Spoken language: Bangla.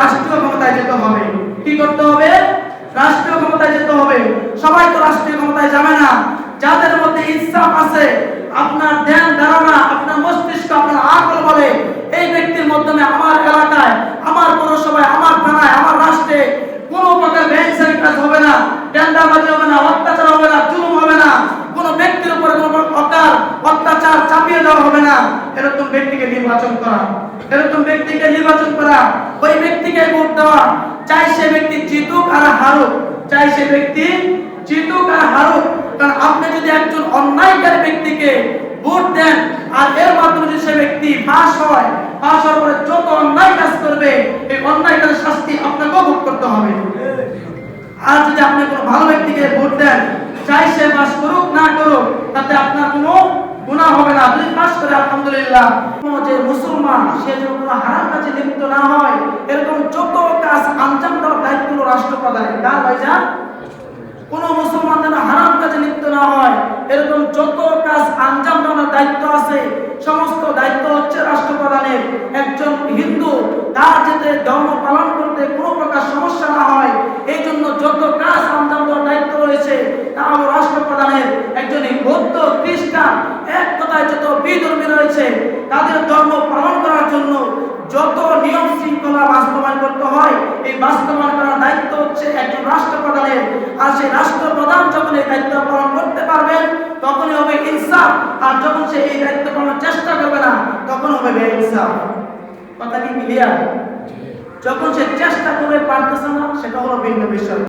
রাষ্ট্রীয় ক্ষমতায় যেতে হবে। কি করতে হবে? রাষ্ট্রীয় ক্ষমতায় যেতে হবে। সবাই তো রাষ্ট্রীয় ক্ষমতায় যাবে না। যাদের মধ্যে ইনসাফ আছে, আপনার ধ্যান ধারণা, আপনার মস্তিষ্ক আপনার আকল বলে, এই ব্যক্তির মাধ্যমে আমার এলাকায়, আমার পৌরসভায়, আমার থানায়, আমার রাষ্ট্রে কোনো প্রকার বেআইনি কাজ হবে না টেন্ডারবাজি হবে না, অত্যাচার হবে না, জুলুম হবে না। কোনো ব্যক্তির উপরে কোনো প্রকার অত্যাচার চাপিয়ে দেওয়া হবে না। এরকম ব্যক্তিকে নির্বাচন করা। এরকম ব্যক্তিকে নির্বাচন করা। ওই ব্যক্তিকে ভোট দেওয়া। চাই সে ব্যক্তি জিতুক আর হারুক। চাই সে ব্যক্তি জিতুক আর হারুক। কারণ আপনি যদি একজন অন্যায়কারী ব্যক্তিকে ভোট দেন, আর এর মাধ্যমে যদি সে ব্যক্তি পাস হয় পাস হওয়ার পরে যত অন্যায় কাজ করবে, এই অন্যায়কারী শাস্তি আপনাকেও ভোগ করতে হবে। আর যদি আপনি কোনো ভালো ব্যক্তিকে ভোট দেন, চাই সে পাস করুক না করুক, তাতে আপনার কোনো গুনাহ হবে না। যদি পাস করে আলহামদুলিল্লাহ। যে মুসলমান, সে যেন কোনো হারাম কাজে লিপ্ত না হয়, এরকম যত কাজ আঞ্জাম দেওয়ার দায়িত্ব হলো রাষ্ট্রপ্রধানের। কার ভাইজান? কোন মুসলমান যেন হারাম কাজে লিপ্ত না হয়, এরকম যত কাজ আঞ্জাম দেওয়ার দায়িত্ব আছে, সমস্ত দায়িত্ব হচ্ছে রাষ্ট্রপ্রধানের। একজন হিন্দু, তার যাতে ধর্ম পালন করতে কোনো প্রকার সমস্যা না হয় এই জন্য যত কাজ আঞ্জাম দেওয়ার দায়িত্ব রয়েছে তা হলো রাষ্ট্রপ্রধানের একজন বৌদ্ধ খ্রিস্টান এক কথায় যত বিধর্মী রয়েছে তাদের ধর্ম পালন করার জন্য যত নিয়ম শৃঙ্খলা বাস্তবায়ন করতে হয় এই বাস্তবায়ন করার দায়িত্ব হচ্ছে একজন রাষ্ট্রপ্রধানের। আর সেই রাষ্ট্রপ্রধান যখন এই দায়িত্ব পালন করতে পারবেন তখনই হবে ইনসাফ। আর যখন সে এই দায়িত্ব পালনের চেষ্টা করবে না তখন হবে বেইনসাফ। কথা কি ক্লিয়ার যখন সে চেষ্টা করে পারতেছে না সেটা হলো ভিন্ন বিষয়।